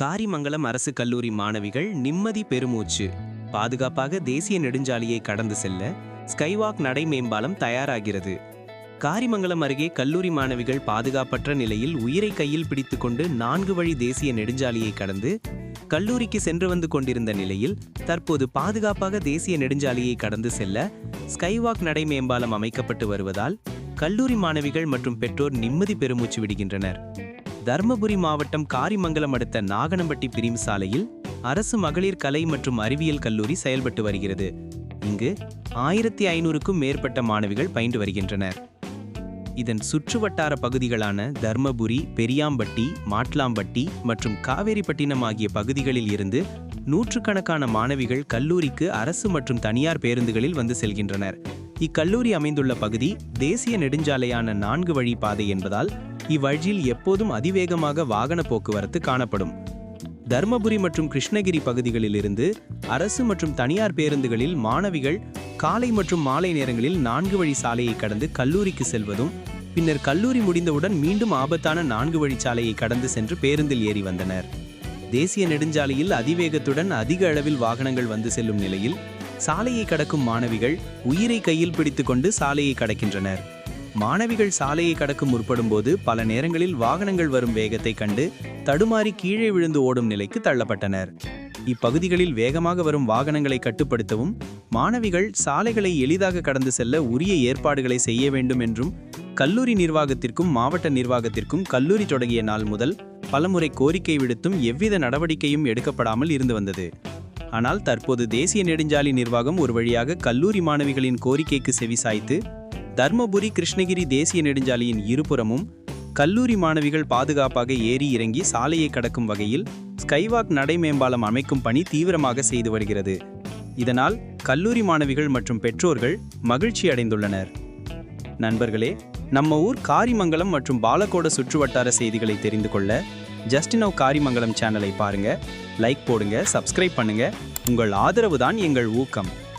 காரிமங்கலம் அரசு கல்லூரி மாணவிகள் நிம்மதி பெருமூச்சு. பாதுகாப்பாக தேசிய நெடுஞ்சாலையை கடந்து செல்ல ஸ்கைவாக் நடை மேம்பாலம் தயாராகிறது. காரிமங்கலம் அருகே கல்லூரி மாணவிகள் பாதுகாப்பற்ற நிலையில் உயிரை கையில் பிடித்துக்கொண்டு நான்கு வழி தேசிய நெடுஞ்சாலையை கடந்து கல்லூரிக்கு சென்று வந்து கொண்டிருந்த நிலையில் தற்போது பாதுகாப்பாக தேசிய நெடுஞ்சாலையை கடந்து செல்ல ஸ்கைவாக் நடை மேம்பாலம் அமைக்கப்பட்டு வருவதால் கல்லூரி மாணவிகள் மற்றும் பெற்றோர் நிம்மதி பெருமூச்சு விடுகின்றனர். தர்மபுரி மாவட்டம் காரிமங்கலம் அடுத்த நாகனம்பட்டி பிரிவு சாலையில் அரசு மகளிர் கலை மற்றும் அறிவியல் கல்லூரி செயல்பட்டு வருகிறது. இங்கு ஆயிரத்தி ஐநூறுக்கும் மேற்பட்ட மாணவிகள் பயின்று வருகின்றனர். இதன் சுற்றுவட்டார பகுதிகளான தர்மபுரி பெரியாம்பட்டி மாட்லாம்பட்டி மற்றும் காவேரிப்பட்டினம் ஆகிய பகுதிகளில் இருந்து நூற்றுக்கணக்கான மாணவிகள் கல்லூரிக்கு அரசு மற்றும் தனியார் பேருந்துகளில் வந்து செல்கின்றனர். இக்கல்லூரி அமைந்துள்ள பகுதி தேசிய நெடுஞ்சாலையான நான்கு வழி பாதை என்பதால் இவ்வழியில் எப்போதும் அதிவேகமாக வாகன போக்குவரத்து காணப்படும். தர்மபுரி மற்றும் கிருஷ்ணகிரி பகுதிகளிலிருந்து அரசு மற்றும் தனியார் பேருந்துகளில் மாணவிகள் காலை மற்றும் மாலை நேரங்களில் நான்கு வழி சாலையை கடந்து கல்லூரிக்கு செல்வதும் பின்னர் கல்லூரி முடிந்தவுடன் மீண்டும் ஆபத்தான நான்கு வழி சாலையை கடந்து சென்று பேருந்தில் ஏறி வந்தனர். தேசிய நெடுஞ்சாலையில் அதிவேகத்துடன் அதிக அளவில் வாகனங்கள் வந்து செல்லும் நிலையில் சாலையை கடக்கும் மாணவிகள் உயிரை கையில் பிடித்துக்கொண்டு சாலையை கடக்கின்றனர். மாணவிகள் சாலையை கடக்கும் முற்படும்போது பல நேரங்களில் வாகனங்கள் வரும் வேகத்தை கண்டு தடுமாறி கீழே விழுந்து ஓடும் நிலைக்கு தள்ளப்பட்டனர். இப்பகுதிகளில் வேகமாக வரும் வாகனங்களை கட்டுப்படுத்தவும் மாணவிகள் சாலைகளை எளிதாக கடந்து செல்ல உரிய ஏற்பாடுகளை செய்ய வேண்டும் என்றும் கல்லூரி நிர்வாகத்திற்கும் மாவட்ட நிர்வாகத்திற்கும் கல்லூரி தொடங்கிய நாள் முதல் பலமுறை கோரிக்கை விடுத்தும் எவ்வித நடவடிக்கையும் எடுக்கப்படாமல் இருந்து வந்தது. ஆனால் தற்போது தேசிய நெடுஞ்சாலை நிர்வாகம் ஒரு வழியாக கல்லூரி மாணவிகளின் கோரிக்கைக்கு செவிசாய்த்து தர்மபுரி கிருஷ்ணகிரி தேசிய நெடுஞ்சாலையின் இருபுறமும் கல்லூரி மாணவிகள் பாதுகாப்பாக ஏறி இறங்கி சாலையை கடக்கும் வகையில் ஸ்கைவாக் நடை மேம்பாலம் அமைக்கும் பணி தீவிரமாக செய்து வருகிறது. இதனால் கல்லூரி மாணவிகள் மற்றும் பெற்றோர்கள் மகிழ்ச்சி அடைந்துள்ளனர். நண்பர்களே நம்ம ஊர் காரிமங்கலம் மற்றும் பாலக்கோட சுற்றுவட்டார செய்திகளை தெரிந்து கொள்ள ஜஸ்டினவ் காரிமங்கலம் சேனலை பாருங்க லைக் போடுங்க சப்ஸ்கிரைப் பண்ணுங்க. உங்கள் ஆதரவு தான் எங்கள் ஊக்கம்.